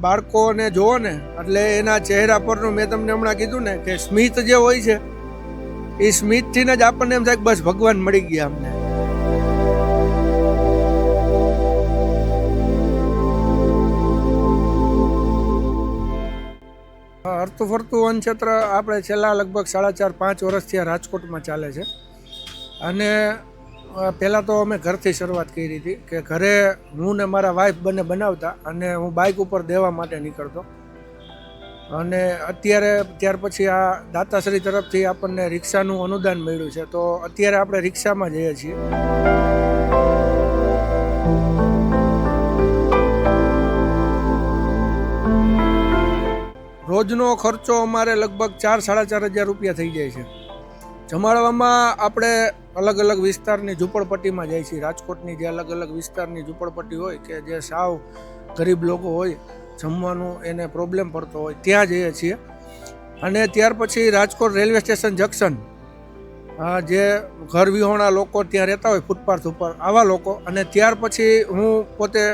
બાળકોને જુઓ ને, એટલે એના ચહેરા પરનું મેં તમને હમણાં કીધું ને કે સ્મિત જે હોય છે, એ સ્મિતથી જ આપણને એમ થાય બસ ભગવાન મળી ગયા અમને. હરતું ફરતું વનક્ષેત્ર આપણે છેલ્લા લગભગ સાડા ચાર પાંચ વર્ષથી આ રાજકોટમાં ચાલે છે. અને પહેલાં તો અમે ઘરથી શરૂઆત કરી હતી કે ઘરે હું ને મારા વાઈફ બંને બનાવતા અને હું બાઇક ઉપર દેવા માટે નીકળતો. અને અત્યારે, ત્યાર પછી આ દાતાશ્રી તરફથી આપણને રિક્ષાનું અનુદાન મળ્યું છે. તો અત્યારે આપણે રિક્ષામાં જઈએ છીએ. રોજનો ખર્ચો અમારે લગભગ ચાર, સાડા ચાર હજાર રૂપિયા થઈ જાય છે. જમાડવામાં આપણે અલગ અલગ વિસ્તારની ઝૂંપડપટ્ટીમાં જાય છીએ. રાજકોટની જે અલગ અલગ વિસ્તારની ઝૂંપડપટ્ટી હોય કે જે સાવ ગરીબ લોકો હોય, જમવાનું એને પ્રોબ્લેમ પડતો હોય, ત્યાં જઈએ છીએ. અને ત્યાર પછી રાજકોટ રેલવે સ્ટેશન જંકશન જે ઘર વિહોણા લોકો ત્યાં રહેતા હોય, ફૂટપાથ ઉપર, આવા લોકો. અને ત્યાર પછી હું પોતે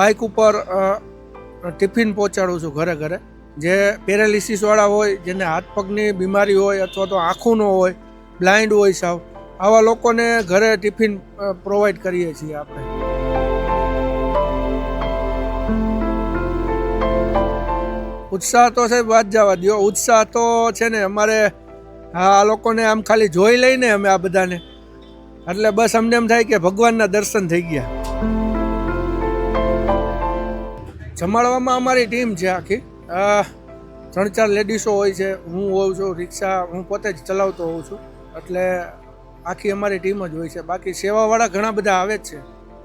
બાઇક ઉપર ટિફિન પહોંચાડું છું ઘરે ઘરે. જે પેરાલિસિસવાળા હોય, જેને હાથ પગની બીમારી હોય અથવા તો આંખું ન હોય બ્લાઇન્ડ હોય સાવ, આવા લોકોને ઘરે ટિફિન પ્રોવાઈડ કરીએ છીએ આપણે. ઉત્સાહ તો સાહેબ વાત જવા દો ઉત્સાહ તો છે ને અમારે આ લોકોને આમ ખાલી જોઈ લઈને અમે આ બધાને. એટલે બસ અમને એમ થાય કે ભગવાનના દર્શન થઈ ગયા. જમાડવામાં અમારી ટીમ છે આખી. ત્રણ ચાર લેડીસો હોય છે, હું હોઉં છું, રિક્ષા, હું પોતે જ ચલાવતો હોઉં છું. એટલે આખી અમારી ટીમ જ હોય છે. બાકી સેવાવાળા ઘણા બધા આવે જ છે.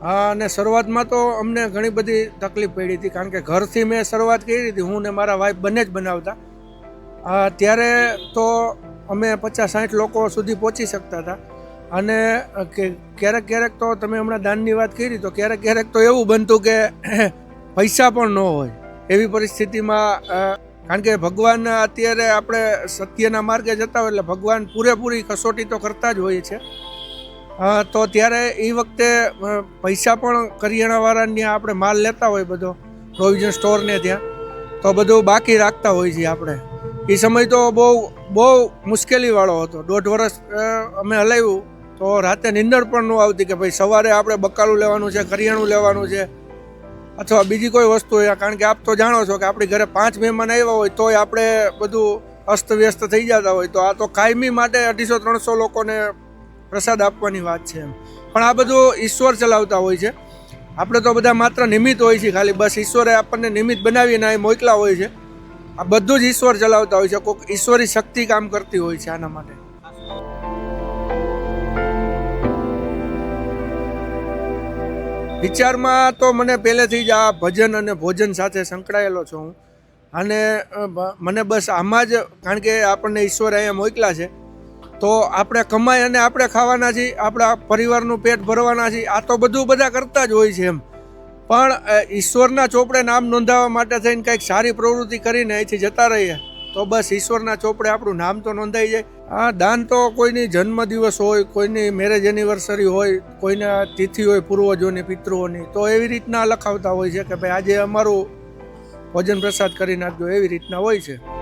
હા, અને શરૂઆતમાં તો અમને ઘણી બધી તકલીફ પડી હતી, કારણ કે ઘરથી મેં શરૂઆત કરી હતી, હું ને મારા વાઈફ બંને જ બનાવતા. ત્યારે તો અમે પચાસ સાઠ લોકો સુધી પહોંચી શકતા હતા. અને ક્યારેક ક્યારેક તો તમે હમણાં દાનની વાત કરી, તો ક્યારેક ક્યારેક તો એવું બનતું કે, પૈસા પણ ન હોય. એવી પરિસ્થિતિમાં કારણ કે ભગવાન અત્યારે આપણે સત્યના માર્ગે જતા હોય એટલે ભગવાન પૂરેપૂરી કસોટી તો કરતા જ હોય છે. તો ત્યારે એ વખતે પૈસા પણ કરિયાણાવાળાની આપણે માલ લેતા હોય બધો, પ્રોવિઝન સ્ટોરને ત્યાં. તો બધું બાકી રાખતા હોય છે આપણે. એ સમય તો બહુ બહુ મુશ્કેલીવાળો હતો. દોઢ વર્ષ અમે હલાવ્યું, તો રાતે નિંદર પણ ન આવતી કે ભાઈ સવારે આપણે બકાલું લેવાનું છે, કરિયાણું લેવાનું છે. અથવા બીજી કોઈ વસ્તુ હોય કારણ કે આપ તો જાણો છો કે આપણી ઘરે પાંચ મહેમાન આવ્યા હોય, તોય આપણે બધું અસ્તવ્યસ્ત થઈ જતા હોય. તો આ તો કાયમી માટે અઢીસો ત્રણસો લોકોને પ્રસાદ આપવાની વાત છે એમ. પણ આ બધું ઈશ્વર ચલાવતા હોય છે. આપણે તો બધા માત્ર નિમિત્ત હોય છે ખાલી. બસ ઈશ્વરે આપણને નિમિત્ત બનાવીને અહીં મોકલા હોય છે. આ બધું જ ઈશ્વર ચલાવતા હોય છે. કોઈક ઈશ્વરી શક્તિ કામ કરતી હોય છે આના માટે. વિચારમાં તો મને પહેલેથી જ આ ભજન અને ભોજન સાથે સંકળાયેલો છું હું. અને મને બસ આમાં જ, કારણ કે આપણને ઈશ્વર અહીંયા મોકલા છે, તો આપણે કમાઈ અને આપણે ખાવાના છીએ, આપણા પરિવારનું પેટ ભરવાના છીએ, આ તો બધું બધા કરતા જ હોય છે એમ. પણ ઈશ્વરના ચોપડે નામ નોંધાવવા માટે થઈને કંઈક સારી પ્રવૃત્તિ કરીને અહીંથી જતા રહીએ. તો બસ ઈશ્વરના ચોપડે આપણું નામ તો નોંધાઈ જાય. આ દાન તો કોઈની જન્મદિવસ હોય, કોઈની મેરેજ એનિવર્સરી હોય, કોઈના તિથિ હોય પૂર્વજોની પિતૃઓની, તો એવી રીતના લખાવતા હોય છે કે ભાઈ આજે અમારું ભોજન પ્રસાદ કરી નાખજો, એવી રીતના હોય છે.